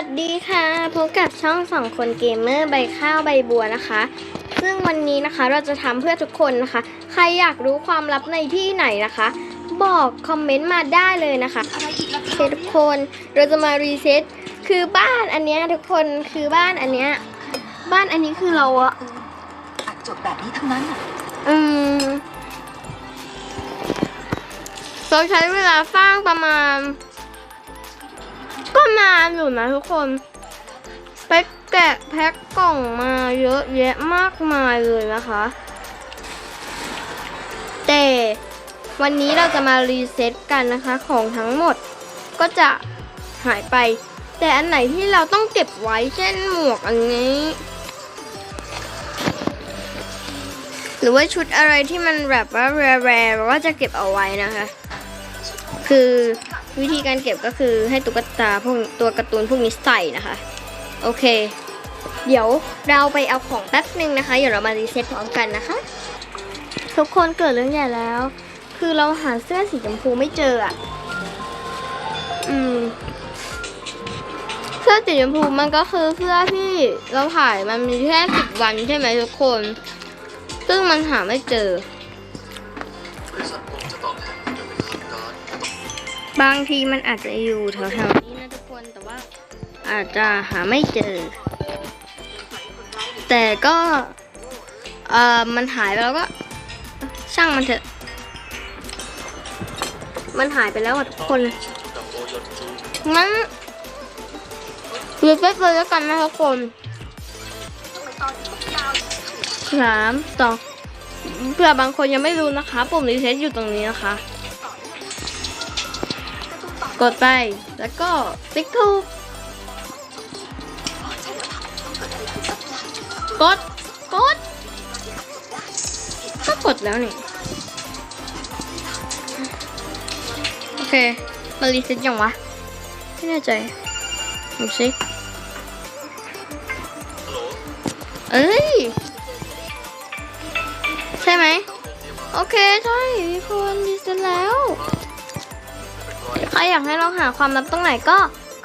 วัสดีค่ะพบกับช่องสองคนเกมเมอร์ใบข้าวใบบัวนะคะ ซึ่งวันนี้นะคะเราจะทำเพื่อทุกคนนะคะ ใครอยากรู้ความลับในที่ไหนนะคะ บอกคอมเมนต์มาได้เลยนะคะอะไรอีกล่ะโอเคทุกคนเราจะมารีเซ็ตคือบ้านอันเนี้ยทุกคนคือบ้านอันเนี้ยบ้านอันนี้คือเราอะอัดจบแบบนี้ทั้งนั้นน่ะอืมเราใช้เวลาสร้างประมาณก็นานอยู่นะทุกคนไปแกะแพ็คกล่องมาเยอะแยะมากมายเลยนะคะ แต่วันนี้เราจะมารีเซ็ตกันนะคะของทั้งหมดก็จะหายไป แต่อันไหนที่เราต้องเก็บไว้เช่นหมวกอันนี้ หรือว่าชุดอะไรที่มันแบบว่าแรร์ๆก็จะเก็บเอาไว้นะคะ คือ วิธีการเก็บก็คือให้ตุ๊กตาพวกตัวการ์ตูนพวกนี้ใส่นะคะ โอเค เดี๋ยวเราไปเอาของแป๊บหนึ่งนะคะ เดี๋ยวเรามารีเซ็ตพร้อมกันนะคะ ทุกคนเกิดเรื่องใหญ่แล้ว คือเราหาเสื้อสีชมพูไม่เจออะ อืม เสื้อสีชมพูมันก็คือเสื้อที่เราถ่ายมันมีแค่สิบวันใช่ไหมทุกคน ซึ่งมันหาไม่เจอ บางทีมันอาจจะอยู่แถวๆนี้นะทุกคนแต่ว่าอาจจะหาไม่เจอ แต่ก็เอ่อมันหายไปแล้วก็ ช่างมันเถอะ มันหายไปแล้วอะทุกคนงั้นรีเซ็ตเลยแล้วกันนะทุกคนสามสองเผื่อบางคนยังไม่รู้นะคะ ปุ่มรีเซ็ตอยู่ตรงนี้นะคะ กดไปแล้วก็ติ๊กถูกกด กด ก็กดแล้วนี่ โอเคมารีเซ็ตยังวะ ไม่แน่ใจดูสิเอ้ย ใช่ไหม โอเค ใช่คนรีเซ็ตแล้ว ใครอยากให้เราหาความลับตรงไหนก็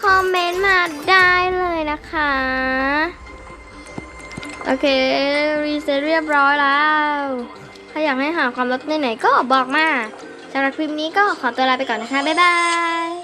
คอมเมนต์มาได้เลยนะคะ โอเค รีเซ็ตเรียบร้อยแล้วใครอยากให้หาความลับในไหนก็บอกมาสำหรับคลิปนี้ก็ขอตัวลาไปก่อนนะคะ บ๊ายบาย